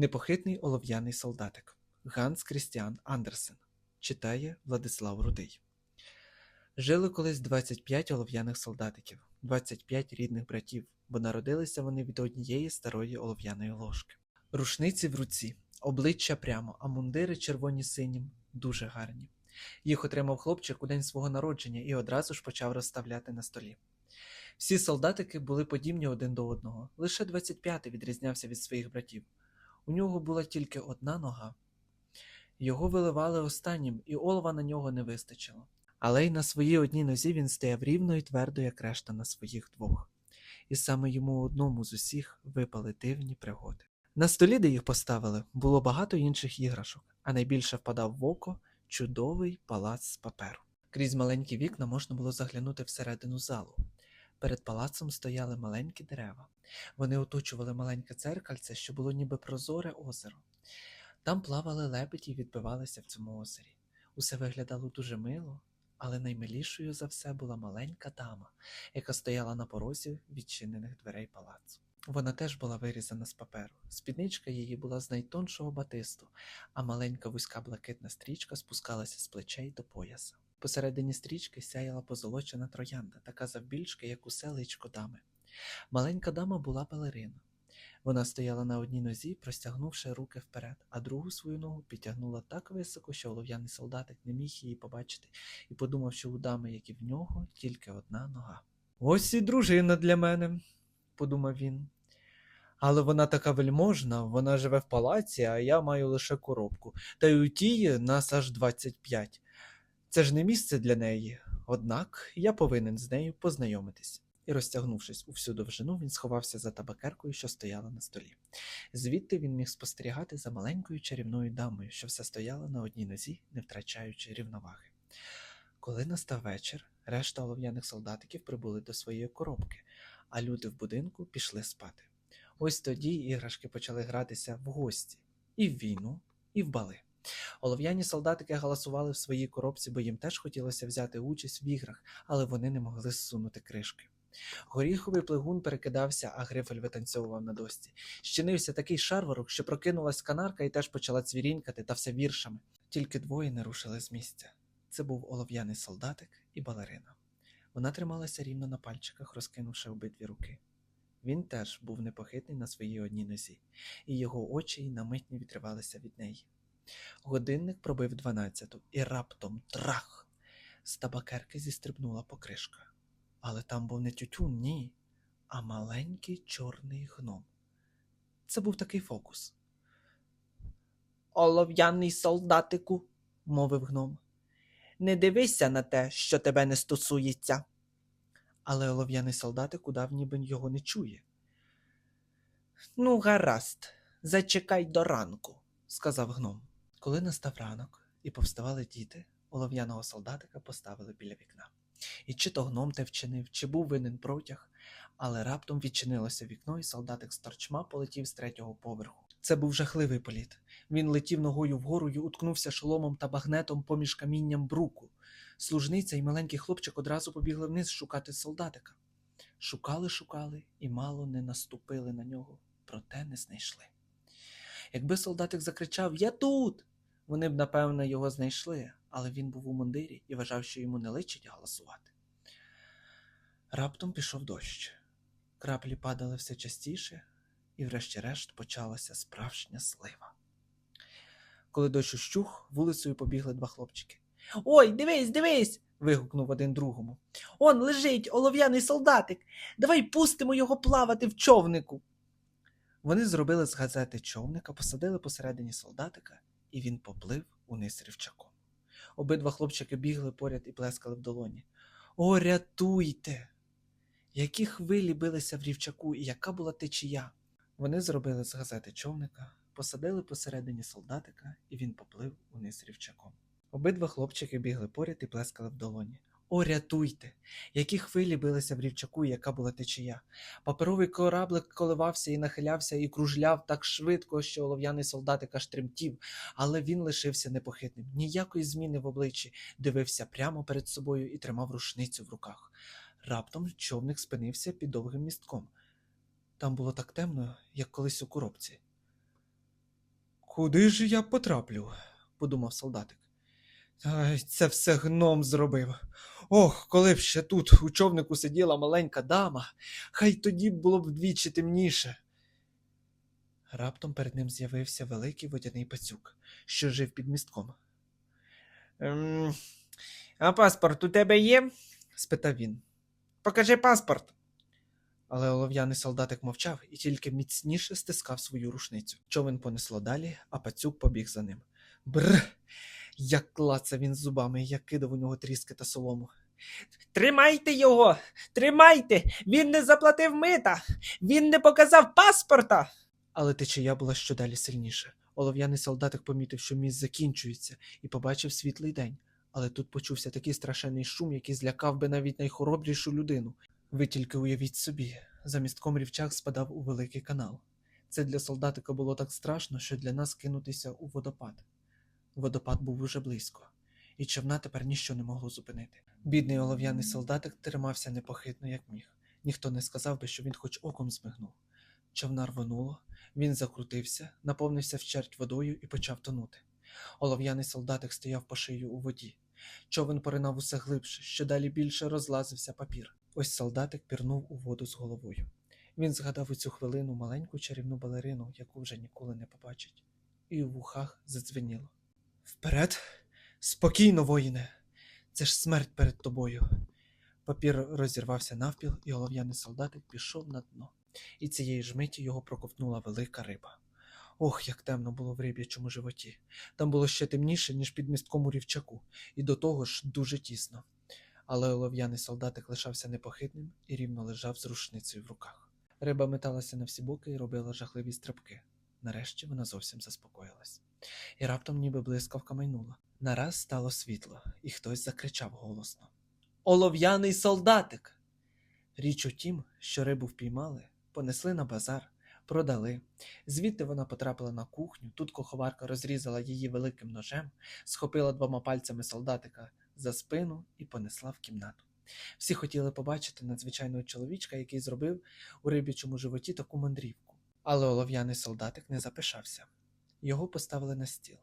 Непохитний олов'яний солдатик Ганс Крістіан Андерсен читає Владислав Рудий. Жили колись 25 олов'яних солдатиків, 25 рідних братів, бо народилися вони від однієї старої олов'яної ложки. Рушниці в руці, обличчя прямо, а мундири червоні синім, дуже гарні. Їх отримав хлопчик у день свого народження і одразу ж почав розставляти на столі. Всі солдатики були подібні один до одного, лише 25-й відрізнявся від своїх братів. У нього була тільки одна нога. Його виливали останнім, і олова на нього не вистачило. Але й на своїй одній нозі він стояв рівно і твердо, як решта на своїх двох. І саме йому одному з усіх випали дивні пригоди. На столі, де їх поставили, було багато інших іграшок, а найбільше впадав в око чудовий палац з паперу. Крізь маленькі вікна можна було заглянути всередину залу. Перед палацом стояли маленькі дерева. Вони оточували маленьке церкальце, що було ніби прозоре озеро. Там плавали лебеді і відбивалися в цьому озері. Усе виглядало дуже мило, але наймилішою за все була маленька дама, яка стояла на порозі відчинених дверей палацу. Вона теж була вирізана з паперу. Спідничка її була з найтоншого батисту, а маленька вузька блакитна стрічка спускалася з плечей до пояса. Посередині стрічки сяяла позолочена троянда, така завбільшки, як усе личко дами. Маленька дама була балерина. Вона стояла на одній нозі, простягнувши руки вперед, а другу свою ногу підтягнула так високо, що олов'яний солдатик не міг її побачити, і подумав, що у дами, як і в нього, тільки одна нога. Ось і дружина для мене, подумав він. Але вона така вельможна, вона живе в палаці, а я маю лише коробку. Та й у тії нас аж 25. Це ж не місце для неї. Однак я повинен з нею познайомитись. І, розтягнувшись у всю довжину, він сховався за табакеркою, що стояла на столі. Звідти він міг спостерігати за маленькою чарівною дамою, що все стояла на одній нозі, не втрачаючи рівноваги. Коли настав вечір, решта олов'яних солдатиків прибули до своєї коробки, а люди в будинку пішли спати. Ось тоді іграшки почали гратися в гості і в війну, і в бали. Олов'яні солдатики галасували в своїй коробці, бо їм теж хотілося взяти участь в іграх, але вони не могли зсунути кришки. Горіховий плигун перекидався, а грифель витанцьовував на дошці. Щинився такий шарварок, що прокинулась канарка і теж почала цвірінькати та все віршами. Тільки двоє не рушили з місця. Це був олов'яний солдатик і балерина. Вона трималася рівно на пальчиках, розкинувши обидві руки. Він теж був непохитний на своїй одній нозі, і його очі й на мить не відривалися від неї. Годинник пробив дванадцяту, і раптом трах! З табакерки зістрибнула покришка. Але там був не тютюн, ні, а маленький чорний гном. Це був такий фокус. Олов'яний солдатику, мовив гном. Не дивися на те, що тебе не стосується. Але олов'яний солдатик удав, ніби його не чує. Ну, гаразд, зачекай до ранку, сказав гном. Коли настав ранок і повставали діти, олов'яного солдатика поставили біля вікна. І чи то гном те вчинив, чи був винен протяг, але раптом відчинилося вікно, і солдатик з торчма полетів з третього поверху. Це був жахливий політ. Він летів ногою вгору й уткнувся шоломом та багнетом поміж камінням бруку. Служниця і маленький хлопчик одразу побігли вниз шукати солдатика. Шукали, шукали і мало не наступили на нього, проте не знайшли. Якби солдатик закричав Я тут. Вони б, напевно, його знайшли, але він був у мундирі і вважав, що йому не личить галасувати. Раптом пішов дощ. Краплі падали все частіше, і, врешті-решт, почалася справжня слива. Коли дощ ущух, вулицею побігли два хлопчики. Ой, дивись, дивись. вигукнув один другому. Он лежить олов'яний солдатик. Давай пустимо його плавати в човнику. Вони зробили з газети човника, посадили посередині солдатика, і він поплив униз рівчаком. Обидва хлопчики бігли поряд і плескали в долоні. О, рятуйте! Які хвилі билися в рівчаку, і яка була течія. Вони зробили з газети човника, посадили посередині солдатика, і він поплив униз рівчаком. Обидва хлопчики бігли поряд і плескали в долоні. О, рятуйте! Які хвилі билися в рівчаку, яка була течія. Паперовий кораблик коливався і нахилявся, і кружляв так швидко, що олов'яний солдатик аж тремтів, але він лишився непохитним. Ніякої зміни в обличчі, дивився прямо перед собою і тримав рушницю в руках. Раптом човник спинився під довгим містком. Там було так темно, як колись у коробці. Куди ж я потраплю? подумав солдатик. Це все гном зробив. Ох, коли б ще тут у човнику сиділа маленька дама, хай тоді було б вдвічі темніше. Раптом перед ним з'явився великий водяний пацюк, що жив під містком. Ем, а паспорт у тебе є? спитав він. Покажи паспорт. Але олов'яний солдатик мовчав і тільки міцніше стискав свою рушницю. Човен понесло далі, а пацюк побіг за ним. Бр. Як клацав він зубами, як кидав у нього тріски та солому. Тримайте його! Тримайте! Він не заплатив мита! Він не показав паспорта. Але течія була щодалі сильніше. Олов'яний солдатик помітив, що міст закінчується, і побачив світлий день. Але тут почувся такий страшенний шум, який злякав би навіть найхоробрішу людину. Ви тільки уявіть собі, за містком рівчак спадав у великий канал. Це для солдатика було так страшно, що для нас кинутися у водопад. Водопад був уже близько, і човна тепер ніщо не могло зупинити. Бідний олов'яний солдатик тримався непохитно, як міг. Ніхто не сказав би, що він хоч оком змигнув. Човна рвонуло, він закрутився, наповнився вчерть водою і почав тонути. Олов'яний солдатик стояв по шию у воді. Човен поринав усе глибше, що далі більше розлазився папір. Ось солдатик пірнув у воду з головою. Він згадав у цю хвилину маленьку чарівну балерину, яку вже ніколи не побачить, і у вухах задзвеніло. Вперед, спокійно, воїне, це ж смерть перед тобою. Папір розірвався навпіл, і олов'яний солдатик пішов на дно, і цієї ж миті його проковтнула велика риба. Ох, як темно було в риб'ячому животі. Там було ще темніше, ніж під містком у рівчаку, і до того ж дуже тісно. Але олов'яний солдатик лишався непохитним і рівно лежав з рушницею в руках. Риба металася на всі боки і робила жахливі стрибки. Нарешті вона зовсім заспокоїлась. І раптом ніби блискавка майнула. Нараз стало світло, і хтось закричав голосно: Олов'яний солдатик! Річ у тім, що рибу впіймали, понесли на базар, продали. Звідти вона потрапила на кухню. Тут куховарка розрізала її великим ножем, схопила двома пальцями солдатика за спину і понесла в кімнату. Всі хотіли побачити надзвичайного чоловічка, який зробив у рибічому животі таку мандрівку. Але олов'яний солдатик не запишався. Його поставили на стіл.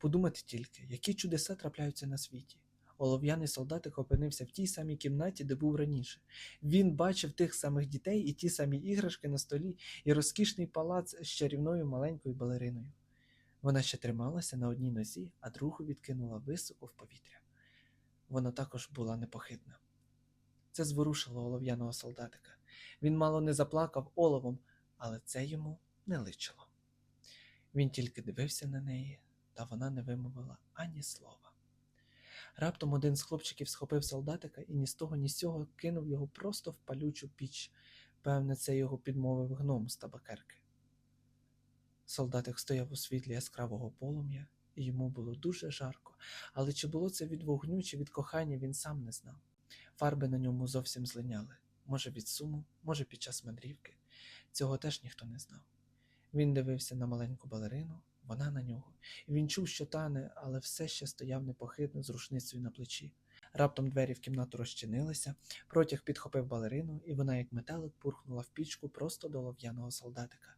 Подумати тільки, які чудеса трапляються на світі. Олов'яний солдатик опинився в тій самій кімнаті, де був раніше. Він бачив тих самих дітей і ті самі іграшки на столі, і розкішний палац з чарівною маленькою балериною. Вона ще трималася на одній нозі, а другу відкинула високо в повітря. Вона також була непохитна. Це зворушило олов'яного солдатика. Він мало не заплакав оловом, але це йому не личило. Він тільки дивився на неї, та вона не вимовила ані слова. Раптом один з хлопчиків схопив солдатика і ні з того, ні з цього кинув його просто в палючу піч. Певне, це його підмовив гном з табакерки. Солдатик стояв у світлі яскравого полум'я, і йому було дуже жарко, але чи було це від вогню, чи від кохання, він сам не знав. Фарби на ньому зовсім злиняли, може від суму, може під час мандрівки. Цього теж ніхто не знав. Він дивився на маленьку балерину, вона на нього, і він чув, що тане, але все ще стояв непохитно з рушницею на плечі. Раптом двері в кімнату розчинилися, протяг підхопив балерину, і вона, як метелик, пурхнула в пічку просто до лов'яного солдатика.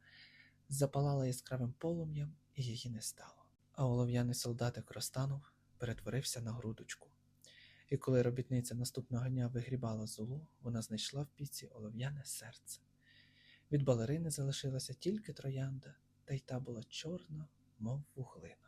Запалала яскравим полум'ям, і її не стало. А олов'яний солдатик розтанув, перетворився на грудочку. І коли робітниця наступного дня вигрібала золу, вона знайшла в піці олов'яне серце. Від балерини залишилася тільки троянда, та й та була чорна, мов вуглина.